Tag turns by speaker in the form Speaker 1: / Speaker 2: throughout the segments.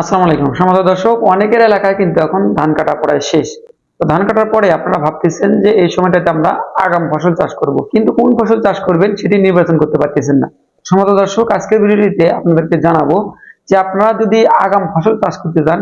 Speaker 1: আসসালামু আলাইকুম। সমাজ দর্শক, অনেকের এলাকায় কিন্তু এখন ধান কাটা প্রায় শেষ। তো ধান কাটার পরে আপনারা ভাবতেছেন যে এই সময়টাতে আমরা আগাম ফসল চাষ করব। কিন্তু কোন ফসল চাষ করবেন সেটি নির্বাচন করতে পারতেছেন না। সমাজ দর্শক, আজকের ভিডিওটিতে আপনাদেরকে জানাব যে আপনারা যদি আগাম ফসল চাষ করতে চান,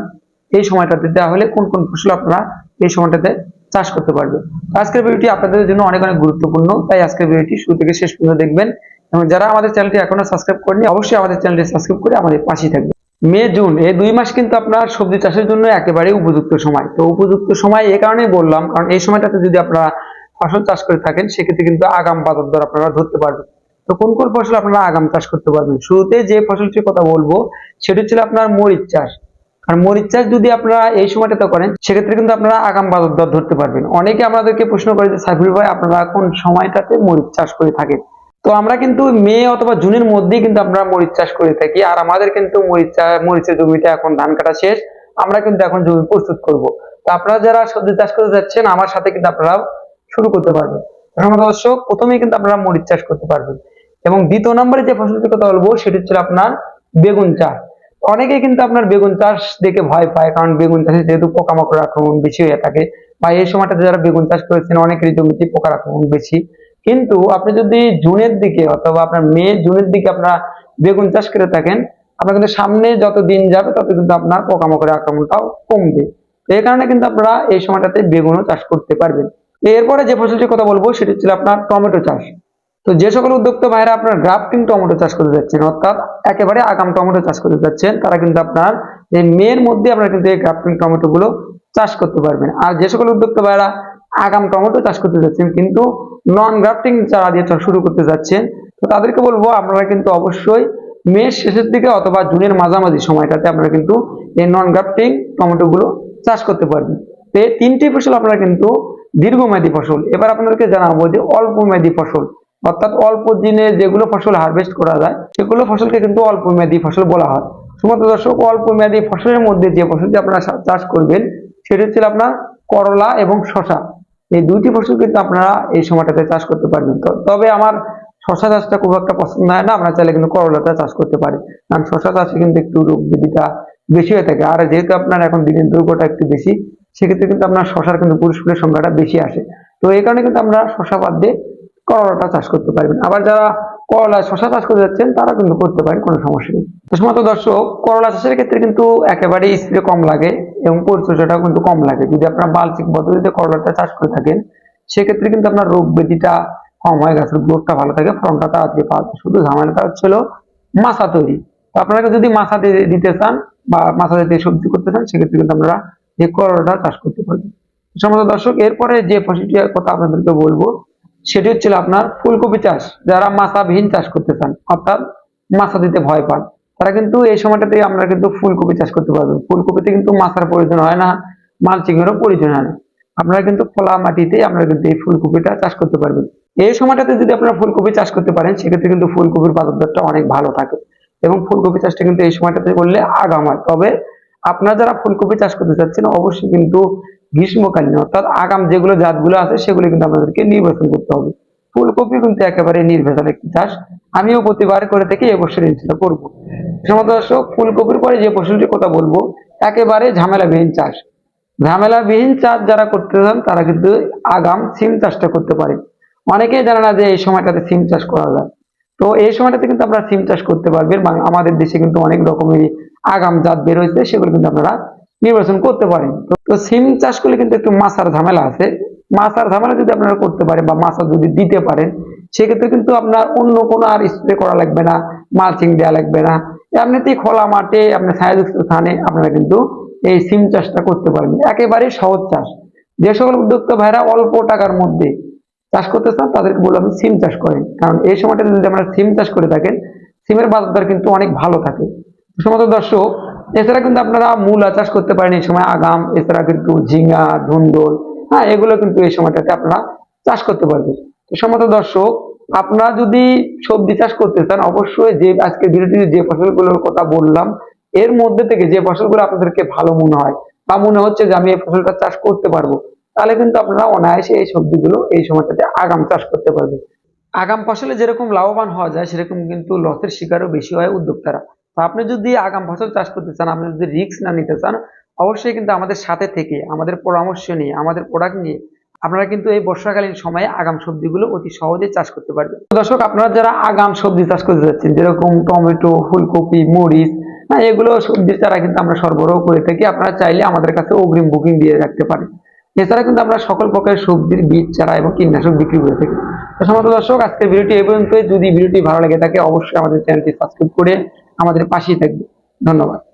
Speaker 1: এই সময়টাতে তাহলে কোন কোন ফসল আপনারা এই সময়টাতে চাষ করতে পারবেন? আজকের ভিডিওটি আপনাদের জন্য অনেক অনেক গুরুত্বপূর্ণ। তাই আজকের ভিডিওটি শুরু থেকে শেষ পর্যন্ত দেখবেন এবং যারা আমাদের চ্যানেলটি এখনও সাবস্ক্রাইব করেনি অবশ্যই আমাদের চ্যানেলটি সাবস্ক্রাইব করে আমাদের পাশেই থাকবে মে, জুন, এই দুই মাস কিন্তু আপনার সবজি চাষের জন্য একেবারে উপযুক্ত সময়। তো উপযুক্ত সময় এই কারণেই বললাম, কারণ এই সময়টাতে যদি আপনারা ফসল চাষ করে থাকেন, সেক্ষেত্রে কিন্তু আগাম বাজার দর আপনারা ধরতে পারবেন। তো কোন কোন ফসল আপনারা আগাম চাষ করতে পারবেন? শুরুতে যে ফসলটির কথা বলব, সেটি ছিল আপনার মরিচ চাষ। আর মরিচ চাষ যদি আপনারা এই সময়টাতে করেন, সেক্ষেত্রে কিন্তু আপনারা আগাম বাজার দর ধরতে পারবেন। অনেকে আমাদেরকে প্রশ্ন করে যে সাইফুল ভাই, আপনারা কোন সময়টাতে মরিচ চাষ করে থাকেন? তো আমরা কিন্তু মে অথবা জুনের মধ্যেই কিন্তু আমরা মরিচ চাষ করে থাকি। আর আমাদের কিন্তু মরিচ মরিচের জমিটা এখন ধান কাটা শেষ। আমরা কিন্তু এখন জমি প্রস্তুত করব। তো আপনারা যারা সবজি চাষ করতে যাচ্ছেন, আমার সাথে কিন্তু আপনারা শুরু করতে পারবেন। প্রথম দর্শক, প্রথমেই কিন্তু আপনারা মরিচ চাষ করতে পারবেন। এবং দ্বিতীয় নম্বরে যে ফসলটির কথা বলব, সেটি হচ্ছে আপনার বেগুন চাষ। অনেকে কিন্তু আপনার বেগুন চাষ দেখে ভয় পায়, কারণ বেগুন চাষে যেহেতু পোকামাকড় আক্রমণ বেশি হয়ে থাকে বা এই সময়টাতে যারা বেগুন চাষ করেছেন, অনেকেরই জমিতে পোকার আক্রমণ বেশি। কিন্তু আপনি যদি জুনের দিকে অথবা আপনার মে জুনের দিকে আপনারা বেগুন চাষ করে থাকেন, আপনার কিন্তু সামনে যত দিন যাবে তত কিন্তু আপনার পোকামাকড়ের আক্রমণটাও কমবে। এই কারণে কিন্তু আপনারা এই সময়টাতে বেগুনও চাষ করতে পারবেন। এরপরে যে ফসলটির কথা বলব, সেটি হচ্ছে আপনার টমেটো চাষ। তো যে সকল উদ্যোক্তা ভাইরা আপনার গ্রাফটিং টমেটো চাষ করতে যাচ্ছেন, অর্থাৎ একেবারে আগাম টমেটো চাষ করতে যাচ্ছেন, তারা কিন্তু আপনার এই মেয়ের মধ্যে আপনারা কিন্তু এই গ্রাফটিং টমেটো গুলো চাষ করতে পারবেন। আর যে সকল উদ্যোক্তা ভাইরা আগাম টমেটো চাষ করতে যাচ্ছেন, কিন্তু নন গ্রাফটিং চারা দিয়ে শুরু করতে যাচ্ছেন। তো তাদেরকে বলব, আপনারা কিন্তু অবশ্যই মে শেষের দিকে অথবা জুনের মাঝামাঝি সময়টাতে আপনারা কিন্তু এই নন গ্রাফটিং টমেটোগুলো চাষ করতে পারবেন। তো এই তিনটি ফসল আপনারা কিন্তু দীর্ঘমেয়াদী ফসল। এবার আপনাদেরকে জানাব যে অল্প মেয়াদী ফসল, অর্থাৎ অল্প দিনে যেগুলো ফসল হারভেস্ট করা যায়, সেগুলো ফসলকে কিন্তু অল্প মেয়াদী ফসল বলা হয়। সমস্ত দর্শক অল্প মেয়াদী ফসলের মধ্যে যে ফসলটি আপনারা চাষ করবেন, সেটি হচ্ছে আপনার করলা এবং শশা এই দুইটি ফসল কিন্তু আপনারা এই সময়টাতে চাষ করতে পারবেন। তবে আমার শশা চাষটা খুব একটা পছন্দ হয় না, আপনারা চাইলে কিন্তু করলাটা চাষ করতে পারেন। কারণ শশা চাষে কিন্তু একটু রোগ বিধিটা বেশি হয়ে থাকে। আর যেহেতু আপনার এখন দিনের দৈর্ঘ্যটা একটু বেশি, সেক্ষেত্রে কিন্তু আপনার শশার কিন্তু পুরুষ ফুলের সংখ্যাটা বেশি আসে। তো এই কারণে কিন্তু আমরা শশা বাদ দিয়ে করলাটা চাষ করতে পারবেন। আবার যারা করলা শশা চাষ করতে যাচ্ছেন, তারা কিন্তু করতে পারেন, কোনো সমস্যা নেই। তো সমস্ত দর্শক, করলা চাষের ক্ষেত্রে কিন্তু একেবারেই স্প্রে কম লাগে এবং পরিচর্যাটাও কিন্তু কম লাগে। যদি আপনার বালচিক পদ্ধতিতে করলাটা চাষ করে থাকেন, সেক্ষেত্রে কিন্তু আপনার রোগ ব্যাধিটা কম হয়, গাছের গ্রোথটা ভালো থাকে, ফলনটা তাড়াতাড়ি পাওয়া যায়। শুধু ঝামেলাটা হচ্ছিল মাছা তৈরি। তো আপনারা যদি মাছা দিতে চান বা মাছা দিয়ে সবজি করতে চান, সেক্ষেত্রে কিন্তু আপনারা এই করলাটা চাষ করতে পারবেন। সমস্ত দর্শক, এরপরে যে ফসলটির কথা আপনাদেরকে বলব সেটি হচ্ছিল আপনার ফুলকপি চাষ। যারা মাছাবিহীন চাষ করতে চান, অর্থাৎ মাছা দিতে ভয় পান, তারা কিন্তু এই সময়টাতে আমরা কিন্তু ফুলকপি চাষ করতে পারবেন। ফুলকপিতে কিন্তু মাছার প্রয়োজন হয় না মালচিং এরও প্রয়োজন হয় না। আপনারা কিন্তু খোলা মাটিতে আপনারা কিন্তু এই ফুলকপিটা চাষ করতে পারবেন। এই সময়টাতে যদি আপনারা ফুলকপি চাষ করতে পারেন, সেক্ষেত্রে কিন্তু ফুলকপির বাজার অনেক ভালো থাকে এবং ফুলকপি চাষটা কিন্তু এই সময়টাতে করলে আগাম হয়। তবে আপনারা যারা ফুলকপি চাষ করতে চাচ্ছেন, অবশ্যই কিন্তু গ্রীষ্মকালীন, অর্থাৎ আগাম যেগুলো জাতগুলো আছে সেগুলো কিন্তু আপনাদেরকে নির্বাচন করতে হবে। ফুলকপি কিন্তু একেবারে নির্ভেজাল একটি চাষ। আমিও প্রতিবার করে থেকে এবছর ইনশাল্লাহ করব। সমস্ত দর্শক, ফুলকপির পরে যে ফসলটির কথা বলব, একেবারে ঝামেলাবিহীন চাষ। ঝামেলাবিহীন চাষ যারা করতে চান, তারা কিন্তু আগাম সিম চাষটা করতে পারে। অনেকেই জানে না যে এই সময়টাতে সিম চাষ করা যায়। তো এই সময়টাতে কিন্তু আপনারা সিম চাষ করতে পারবেন। বা আমাদের দেশে কিন্তু অনেক রকমের আগাম জাত বের হয়েছে, সেগুলো কিন্তু আপনারা নির্বাচন করতে পারেন। তো- সিম চাষ করলে কিন্তু একটু মাছার ঝামেলা আছে। মাছার ঝামেলা যদি আপনারা করতে পারেন বা মাছা যদি দিতে পারেন, সেক্ষেত্রে কিন্তু আপনার অন্য কোনো আর স্প্রে করা লাগবে না মালচিং দেওয়া লাগবে না। এমনিতেই খোলা মাঠে, আপনার ছায়াযুক্ত স্থানে আপনারা কিন্তু এই সিম চাষটা করতে পারবেন একেবারে সহজ চাষ। যে সকল উদ্যোক্তা ভাইরা অল্প টাকার মধ্যে চাষ করতে চান, তাদেরকে আপনি সিম চাষ করেন। কারণ এই সময়টা যদি আমরা সিম চাষ করে থাকেন, সিমের বাজারদর কিন্তু অনেক ভালো থাকে। সমস্ত দর্শক এছাড়া কিন্তু আপনারা মূলা চাষ করতে পারেন এই সময় আগাম, এছাড়া কিন্তু ঝিঙ্গা ধুন্দল হ্যাঁ এগুলো কিন্তু এই সময়টাতে আপনারা চাষ করতে পারবেন। তো সমস্ত দর্শক, আপনারা যদি সবজি চাষ করতে চান, অবশ্যই যে আজকে ভিডিওটিতে যে ফসলগুলোর কথা বললাম, এর মধ্যে থেকে যে ফসলগুলো আপনাদেরকে ভালো মনে হয় বা মনে হচ্ছে যে আমি এই ফসলটা চাষ করতে পারব, তাহলে কিন্তু আপনারা অনায়াসে এই সবজিগুলো এই সময়টাতে আগাম চাষ করতে পারবেন। আগাম ফসলে যেরকম লাভবান হওয়া যায়, সেরকম কিন্তু লসের শিকারও বেশি হয় উদ্যোক্তারা। তো আপনি যদি আগাম ফসল চাষ করতে চান, আপনি যদি রিস্ক না নিতে চান, অবশ্যই কিন্তু আমাদের সাথে থেকে, আমাদের পরামর্শ নিয়ে, আমাদের প্রোডাক্ট নিয়ে আপনারা কিন্তু এই বর্ষাকালীন সময়ে আগাম সবজিগুলো অতি সহজে চাষ করতে পারবেন। দর্শক, আপনারা যারা আগাম সবজি চাষ করতে যাচ্ছেন, যেরকম টমেটো, ফুলকপি, মরিচ, না, এগুলো সবজির চারা কিন্তু আমরা সরবরাহ করে থাকি, আপনারা চাইলে আমাদের কাছে অগ্রিম বুকিং দিয়ে রাখতে পারেন। এছাড়া কিন্তু আমরা সকল প্রকারের সবজির বীজ, চারা এবং কীটনাশক বিক্রি করে থাকি। সমস্ত দর্শক, আজকের ভিডিওটি এই পর্যন্ত যদি ভিডিওটি ভালো লেগে থাকে, অবশ্যই আমাদের চ্যানেলটি সাবস্ক্রাইব করে আমাদের পাশেই থাকবে। ধন্যবাদ।